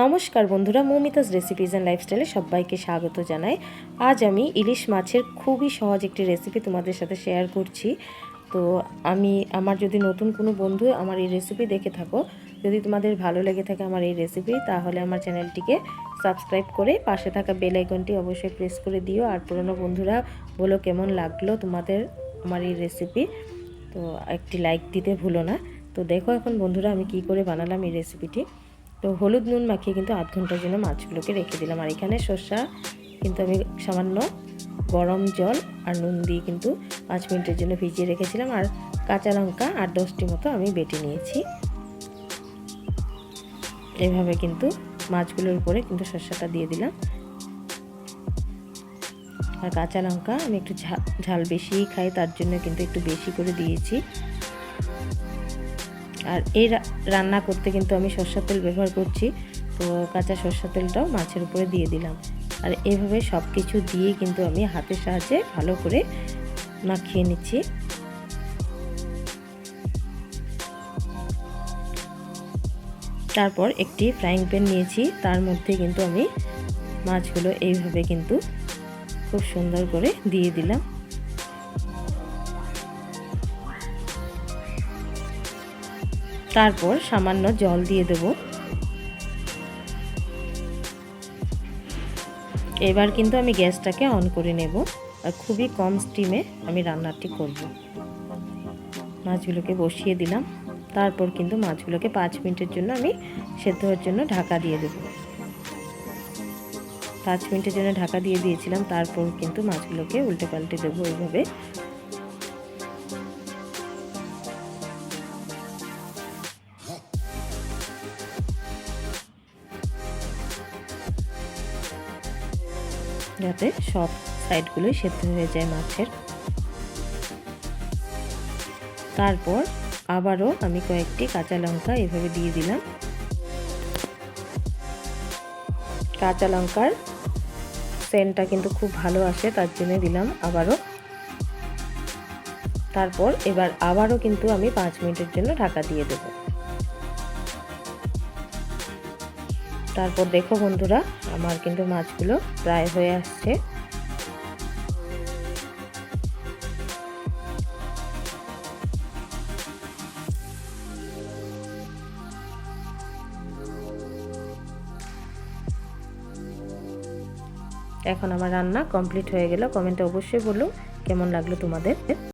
নমস্কার বন্ধুরা, Moumita's recipes and লাইফস্টাইলে সবাইকে স্বাগত জানাই। আজ আমি ইলিশ মাছের খুবই সহজ একটি রেসিপি তোমাদের সাথে শেয়ার করছি। তো আমি, আমার যদি নতুন কোনো বন্ধু আমার এই রেসিপি দেখে থাকো, যদি তোমাদের ভালো লেগে থাকে আমার এই রেসিপি তাহলে আমার চ্যানেলটিকে সাবস্ক্রাইব করে পাশে থাকা বেল আইকনটি অবশ্যই প্রেস করে দিও। আর পুরনো বন্ধুরা বলো কেমন লাগল তোমাদের আমার এই রেসিপি তো একটি লাইক দিতে ভুলো না। তো দেখো এখন বন্ধুরা আমি কি করে বানালাম এই রেসিপিটি তো হলুদ নুন মাখিয়ে কিন্তু আধ ঘণ্টার জন্য মাছগুলোকে রেখে দিলাম। আর এখানে শসা কিন্তু আমি সামান্য গরম জল আর নুন দিয়ে কিন্তু পাঁচ মিনিটের জন্য ভিজিয়ে রেখেছিলাম। আর কাঁচা লঙ্কা আর দশটি মতো আমি বেটে নিয়েছি। এভাবে কিন্তু মাছগুলোর উপরে কিন্তু শসাটা দিয়ে দিলাম। আর কাঁচা লঙ্কা আমি একটু ঝাল বেশিই খাই, তার জন্য কিন্তু একটু বেশি করে দিয়েছি। আর এই রান্না করতে কিন্তু আমি সর্ষার তেল ব্যবহার করছি। তো কাঁচা সর্ষার তেলটাও মাছের উপরে দিয়ে দিলাম। আর এভাবে সব কিছু দিয়ে কিন্তু আমি হাতের সাহায্যে ভালো করে মাখিয়ে নিচ্ছি। তারপর একটি ফ্রাইং প্যান নিয়েছি। তার মধ্যে কিন্তু আমি মাছগুলো এইভাবে কিন্তু খুব সুন্দর করে দিয়ে দিলাম। তারপর সামান্য জল দিয়ে দেব। এবার কিন্তু আমি গ্যাসটাকে অন করে নেব আর খুবই কম স্টিমে আমি রান্নাটি করব। মাছগুলোকে বসিয়ে দিলাম। তারপর কিন্তু মাছগুলোকে পাঁচ মিনিটের জন্য আমি সেদ্ধ হওয়ার জন্য ঢাকা দিয়ে দেব। পাঁচ মিনিটের জন্য ঢাকা দিয়ে দিয়েছিলাম। তারপর কিন্তু মাছগুলোকে উল্টে পাল্টে দেবো এইভাবে যাতে সব সাইডগুলোই সেদ্ধ হয়ে যায় মাছের। তারপর আবারও আমি কয়েকটি কাঁচা লঙ্কা এভাবে দিয়ে দিলাম। কাঁচা লঙ্কার সেন্টটা কিন্তু খুব ভালো আসে, তার জন্য দিলাম আবারও। তারপর এবার আবারও কিন্তু আমি পাঁচ মিনিটের জন্য ঢাকা দিয়ে দেবো। তারপর দেখো বন্ধুরা, আমার কিন্তু মাছগুলো প্রায় হয়ে আসছে। এখন আমার রান্না কমপ্লিট হয়ে গেল। কমেন্টে অবশ্যই বলো কেমন লাগল তোমাদের?